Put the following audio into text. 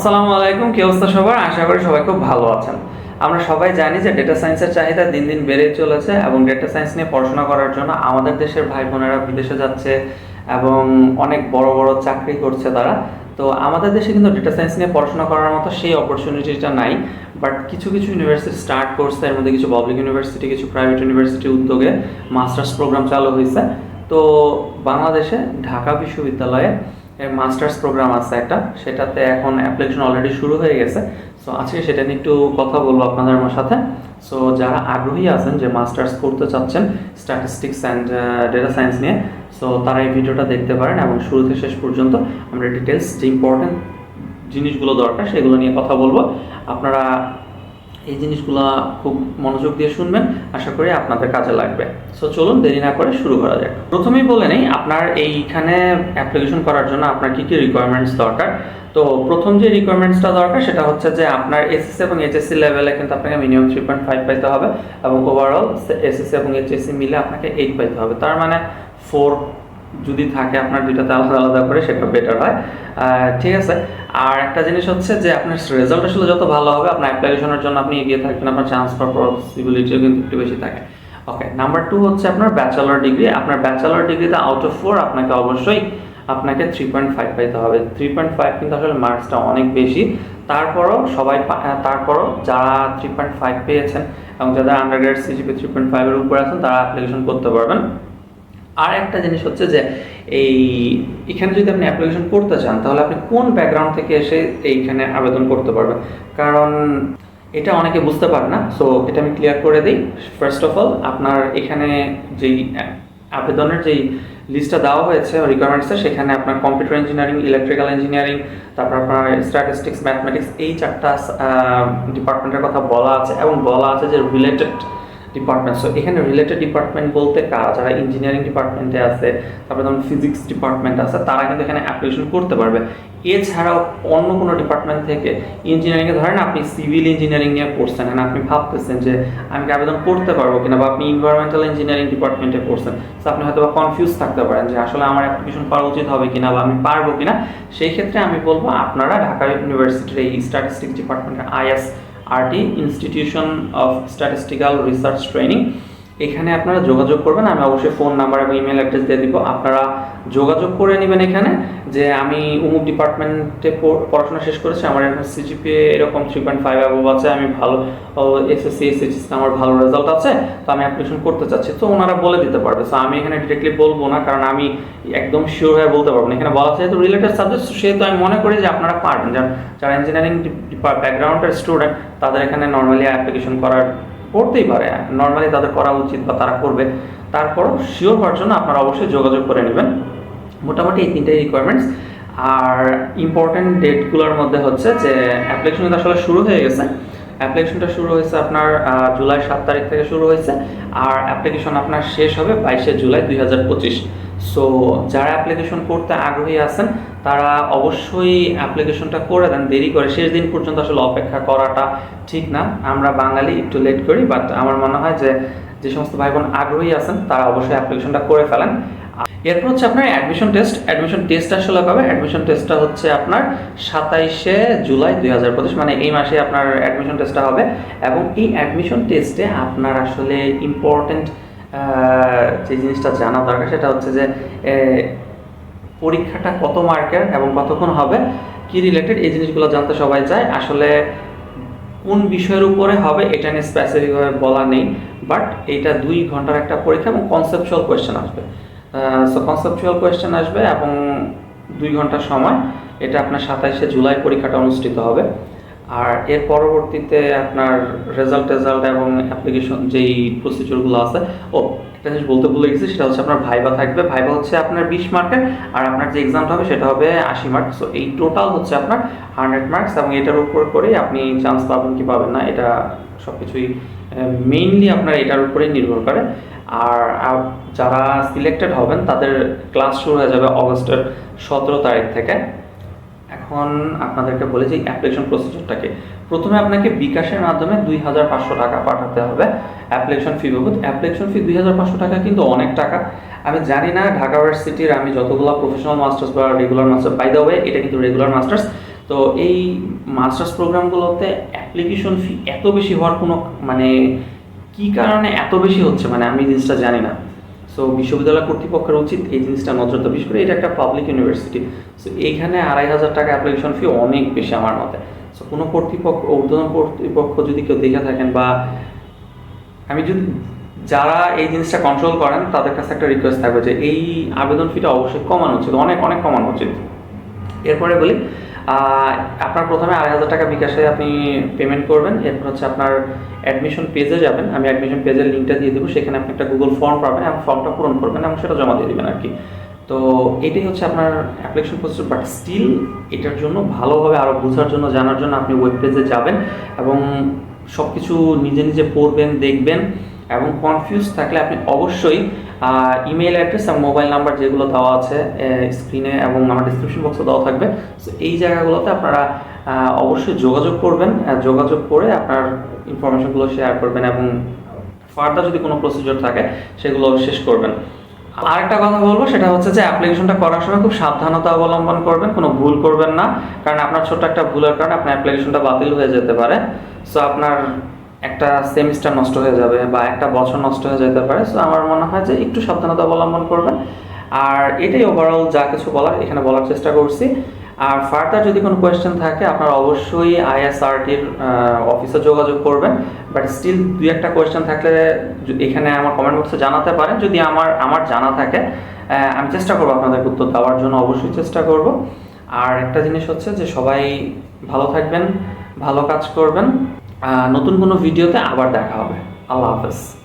আসসালামু আলাইকুম, কি অবস্থা সবার? আশা করি সবাই খুব ভালো আছেন। আমরা সবাই জানি যে ডেটা সায়েন্সের চাহিদা দিন দিন বেড়েই চলেছে এবং ডেটা সায়েন্স নিয়ে পড়াশোনা করার জন্য আমাদের দেশের ভাই বোনেরা বিদেশে যাচ্ছে এবং অনেক বড় বড় চাকরি করছে তারা। তো আমাদের দেশে কিন্তু ডেটা সায়েন্স নিয়ে পড়াশোনা করার মতো সেই অপরচুনিটিটা নাই। বাট কিছু কিছু ইউনিভার্সিটি স্টার্ট করছে, এর মধ্যে কিছু পাবলিক ইউনিভার্সিটি কিছু প্রাইভেট উদ্যোগে মাস্টার্স প্রোগ্রাম চালু হয়েছে। তো বাংলাদেশে ঢাকা বিশ্ববিদ্যালয়ে মাস্টার্স প্রোগ্রাম আছে একটা, সেটাতে এখন অ্যাপ্লিকেশন অলরেডি শুরু হয়ে গেছে। সো আজকে সেটা নিয়ে একটু কথা বলব আপনাদের আমার সাথে। সো যারা আগ্রহী আছেন যে মাস্টার্স করতে চাচ্ছেন স্ট্যাটিস্টিক্স অ্যান্ড ডেটা সায়েন্স নিয়ে সো তারা এই ভিডিওটা দেখতে পারেন এবং শুরু থেকে শেষ পর্যন্ত আমরা ডিটেলস যে ইম্পর্টেন্ট জিনিসগুলো দরকার সেগুলো নিয়ে কথা বলব। আপনারা এই জিনিসগুলো খুব মনোযোগ দিয়ে শুনবেন, আশা করি আপনাদের কাজে লাগবে। সো চলুন দেরি না করে শুরু করা যাক। প্রথমেই বলে নেই, আপনার এইখানে অ্যাপ্লিকেশন করার জন্য আপনার কী কী রিকোয়ারমেন্টস দরকার? তো প্রথম যে রিকোয়ারমেন্টসটা দরকার, সেটা হচ্ছে যে আপনার এসএসসি এবং এইচএসসি লেভেলে কিন্তু আপনাকে মিনিমাম থ্রি পয়েন্ট ফাইভ পাইতে হবে এবং ওভারঅল এসএসসি এবং এইচএসসি মিলে আপনাকে এইট পাইতে হবে। তার মানে ফোর যদি থাকে আপনার দুইটাতে আলাদা আলাদা করে, সেটা বেটার হয়। ঠিক আছে। আর একটা জিনিস হচ্ছে যে, আপনার রেজাল্ট আসলে যত ভালো হবে, আপনার অ্যাপ্লিকেশনের জন্য আপনি এগিয়ে থাকবেন, আপনার চান্স পাওয়ার পসিবিলিটিও কিন্তু একটু বেশি থাকে। ওকে নাম্বার টু হচ্ছে আপনার ব্যাচেলর ডিগ্রি আপনার ব্যাচেলর ডিগ্রিতে আউট অফ ফোর আপনাকে অবশ্যই আপনাকে থ্রি পয়েন্ট ফাইভ পাইতে হবে। থ্রি পয়েন্ট ফাইভ কিন্তু আসলে মার্কসটা অনেক বেশি। তারপরও সবাই তারপরও যারা থ্রি পয়েন্ট ফাইভ পেয়েছেন এবং যারা আন্ডারগ্রেড সিজিপি থ্রি পয়েন্ট ফাইভের উপরে আছেন, তারা অ্যাপ্লিকেশন করতে পারবেন। আর একটা জিনিস হচ্ছে যে এই, এখানে যদি আপনি অ্যাপ্লিকেশন করতে চান, তাহলে আপনি কোন ব্যাকগ্রাউন্ড থেকে এসে এইখানে আবেদন করতে পারবেন? কারণ এটা অনেকে বুঝতে পারে না সো এটা আমি ক্লিয়ার করে দিই। ফার্স্ট অফ অল আপনার এখানে যেই আবেদনের যেই লিস্টটা দেওয়া হয়েছে রিকোয়ারমেন্টসে সেখানে আপনার কম্পিউটার ইঞ্জিনিয়ারিং ইলেকট্রিক্যাল ইঞ্জিনিয়ারিং তারপর আপনার স্ট্যাটিস্টিক্স ম্যাথমেটিক্স এই চারটা ডিপার্টমেন্টের কথা বলা আছে এবং বলা আছে যে রিলেটেড ডিপার্টমেন্ট সো এখানে রিলেটেড ডিপার্টমেন্ট বলতে কারা? যারা ইঞ্জিনিয়ারিং ডিপার্টমেন্টে আছে, তারপরে ধরুন ফিজিক্স ডিপার্টমেন্ট আছে, তারা কিন্তু এখানে অ্যাপ্লিকেশন করতে পারবে। এছাড়াও অন্য কোনো ডিপার্টমেন্ট থেকে ইঞ্জিনিয়ারিংয়ে ধরেন আপনি সিভিল ইঞ্জিনিয়ারিং নিয়ে পড়ছেন and আপনি ভাবতেছেন যে আমি কি আবেদন করতে পারব কিনা বা আপনি ইনভারনমেন্টাল ইঞ্জিনিয়ারিং ডিপার্টমেন্টে পড়ছেন। সো আপনি হয়তো বা কনফিউজ থাকতে পারেন যে আসলে আমার অ্যাপ্লিকেশন করা উচিত হবে কিনা বা আমি পারব কিনা। সেই ক্ষেত্রে আমি বলব, আপনারা ঢাকা ইউনিভার্সিটির এই স্ট্যাটিস্টিক্স ডিপার্টমেন্টের IS RT Institution of Statistical Research Training. এখানে আপনারা যোগাযোগ করবেন, আমি অবশ্যই ফোন নাম্বার এবং ইমেল অ্যাড্রেস দিয়ে দিব। আপনারা যোগাযোগ করে নেবেন এখানে যে আমি উমুক ডিপার্টমেন্টে পড়াশোনা শেষ করেছি, আমার এখন সিজিপিএ এরকম থ্রি পয়েন্ট ফাইভ অ্যাবভ আছে, আমি ভালো এসএসসি এসএসসি আমার ভালো রেজাল্ট আছে, তো আমি অ্যাপ্লিকেশন করতে চাচ্ছি। তো ওনারা বলে দিতে পারবে। তো আমি এখানে ডিরেক্টলি বলব না, কারণ আমি একদম শিওর হয়ে বলতে পারব না। এখানে বলা যেহেতু রিলেটেড সাবজেক্ট সেহেতু আমি মনে করি যে আপনারা পারবেন। যারা ইঞ্জিনিয়ারিং ব্যাকগ্রাউন্ডের স্টুডেন্ট তাদের এখানে নর্মালি অ্যাপ্লিকেশন করার করতেই পারে। নর্মালি তাদের করা উচিত বা তারা করবে। তারপর শিওর হওয়ার জন্য আপনারা অবশ্যই যোগাযোগ করে নেবেন। মোটামুটি এই তিনটে রিকোয়ারমেন্টস আর ইম্পর্টেন্ট ডেটগুলোর মধ্যে হচ্ছে যে অ্যাপ্লিকেশন আসলে শুরু হয়ে গেছে। অ্যাপ্লিকেশনটা শুরু হয়েছে আপনার জুলাই সাত তারিখ থেকে শুরু হয়েছে। আর অ্যাপ্লিকেশন আপনার শেষ হবে বাইশে জুলাই দুই হাজার পঁচিশ। সো যারা অ্যাপ্লিকেশন করতে আগ্রহী আছেন, তারা অবশ্যই অ্যাপ্লিকেশনটা করে দেন, দেরি করে। শেষ দিন পর্যন্ত আসলে অপেক্ষা করাটা ঠিক না। আমরা বাঙালি, একটু লেট করি বাট আমার মনে হয় যে যে সমস্ত ভাই বোন আগ্রহী আছেন, তারা অবশ্যই অ্যাপ্লিকেশনটা করে ফেলেন। এরপর হচ্ছে আপনার অ্যাডমিশন টেস্ট অ্যাডমিশন টেস্ট আসলে কবে? অ্যাডমিশন টেস্টটা হচ্ছে আপনার সাতাইশে জুলাই দুই হাজার পঁচিশ মানে এই মাসে আপনার অ্যাডমিশন টেস্টটা হবে। এবং এই অ্যাডমিশন টেস্টে আপনার আসলে ইম্পর্টেন্ট যে জিনিসটা জানা দরকার সেটা হচ্ছে যে পরীক্ষাটা কত মার্কের এবং কতক্ষণ হবে, কি রিলেটেড এই জিনিসগুলো জানতে সবাই চায়। আসলে কোন বিষয়ের উপরে হবে এটা নিয়ে স্পেসিফিকভাবে বলা নেই বাট এইটা দুই ঘণ্টার একটা পরীক্ষা এবং কনসেপচুয়াল কোয়েশ্চেন আসবে। সো কনসেপচুয়াল কোয়েশ্চেন আসবে এবং দুই ঘণ্টা সময়, এটা আপনার সাতাইশে জুলাই পরীক্ষাটা অনুষ্ঠিত হবে। আর এর পরবর্তীতে আপনার রেজাল্ট টেজাল্ট এবং অ্যাপ্লিকেশন যেই প্রসিডিউরগুলো আছে, ও, একটা জিনিস বলতে ভুলে গেছি, সেটা হচ্ছে আপনার ভাইবা থাকবে। ভাইবা হচ্ছে আপনার বিশ মার্কের আর আপনার যে এক্সামটা হবে সেটা হবে আশি মার্ক সো এই টোটাল হচ্ছে আপনার হান্ড্রেড মার্কস এবং এটার উপর করেই আপনি চান্স পাবেন কি পাবেন না, এটা সব কিছুই মেইনলি আপনার এটার উপরেই নির্ভর করে। আর যারা সিলেক্টেড হবেন, তাদের ক্লাস শুরু হয়ে যাবে অগস্টের সতেরো তারিখ থেকে। এখন আপনাদেরকে বলে যে অ্যাপ্লিকেশন প্রসিজারটাকে প্রথমে আপনাকে বিকাশের মাধ্যমে দুই হাজার পাঁচশো টাকা পাঠাতে হবে অ্যাপ্লিকেশন ফি বাবদ। অ্যাপ্লিকেশন ফি দুই হাজার পাঁচশো টাকা কিন্তু অনেক টাকা। আমি জানি না, ঢাকা ইউনিভার্সিটির আমি যতগুলো প্রফেশনাল মাস্টার্স বা regular masters by the way এটা কিন্তু রেগুলার মাস্টার্স তো এই মাস্টার্স প্রোগ্রামগুলোতে অ্যাপ্লিকেশন ফি এত বেশি হওয়ার কোনো মানে কি কারণে এত বেশি হচ্ছে? মানে আমি জিনিসটা জানি না। সো বিশ্ববিদ্যালয় কর্তৃপক্ষের উচিত এই জিনিসটা নজর বিশেষ করে এটা একটা পাবলিক ইউনিভার্সিটি সো এইখানে আড়াই হাজার টাকা অ্যাপ্লিকেশন ফি অনেক বেশি আমার মতে। সো কোনো কর্তৃপক্ষ, ঊর্ধ্বতন কর্তৃপক্ষ যদি কেউ দেখে থাকেন বা আমি যদি, যারা এই জিনিসটা কন্ট্রোল করেন, তাদের কাছে একটা রিকোয়েস্ট থাকবে যে এই আবেদন ফিটা অবশ্যই কমানো উচিত, অনেক অনেক কমানো উচিত। এরপরে বলি আপনার প্রথমে আড়াই হাজার টাকা বিকাশে আপনি পেমেন্ট করবেন, এরপর হচ্ছে আপনার অ্যাডমিশন পেজে যাবেন। আমি অ্যাডমিশন পেজের লিঙ্কটা দিয়ে দেবো, সেখানে আপনি একটা গুগল ফর্ম পাবেন এবং ফর্মটা পূরণ করবেন এবং সেটা জমা দিয়ে দেবেন আর কি। তো এটাই হচ্ছে আপনার অ্যাপ্লিকেশন প্রসেস বাট স্টিল এটার জন্য ভালোভাবে আরও বোঝার জন্য, জানার জন্য আপনি ওয়েব পেজে যাবেন এবং সব কিছু নিজে নিজে পড়বেন, দেখবেন এবং কনফিউজ থাকলে আপনি অবশ্যই ইমেল অ্যাড্রেস এবং মোবাইল নাম্বার যেগুলো দেওয়া আছে স্ক্রিনে এবং আমার ডিসক্রিপশন বক্সে দেওয়া থাকবে। সো এই জায়গাগুলোতে আপনারা অবশ্যই যোগাযোগ করবেন যোগাযোগ করে আপনার ইনফরমেশনগুলো শেয়ার করবেন এবং ফার্দার যদি কোনো প্রসিজার থাকে, সেগুলো শেষ করবেন। আরেকটা কথা বলব, সেটা হচ্ছে যে অ্যাপ্লিকেশনটা করার সময় খুব সাবধানতা অবলম্বন করবেন, কোনো ভুল করবেন না। কারণ আপনার ছোট্ট একটা ভুলের কারণে আপনার অ্যাপ্লিকেশনটা বাতিল হয়ে যেতে পারে। সো আপনার একটা সেমিস্টার নষ্ট হয়ে যাবে বা একটা বছর নষ্ট হয়ে যেতে পারে। সো আমার মনে হয় যে একটু সাবধানতা অবলম্বন করবেন। আর এটাই ওভারঅল যা কিছু বলার, এখানে বলার চেষ্টা করছি। আর ফার্দার যদি কোনো কোয়েশ্চেন থাকে, আপনারা অবশ্যই আইএসআরটির অফিসে যোগাযোগ করবেন। বাট স্টিল দুই একটা কোয়েশ্চেন থাকলে এখানে আমার কমেন্ট বক্সে জানাতে পারেন। যদি আমার আমার জানা থাকে আমি চেষ্টা করব আপনাদের উত্তর দেওয়ার জন্য, অবশ্যই চেষ্টা করব। আর একটা জিনিস হচ্ছে যে সবাই ভালো থাকবেন, ভালো কাজ করবেন। নতুন কোনো ভিডিওতে আবার দেখা হবে। আল্লাহ হাফেজ।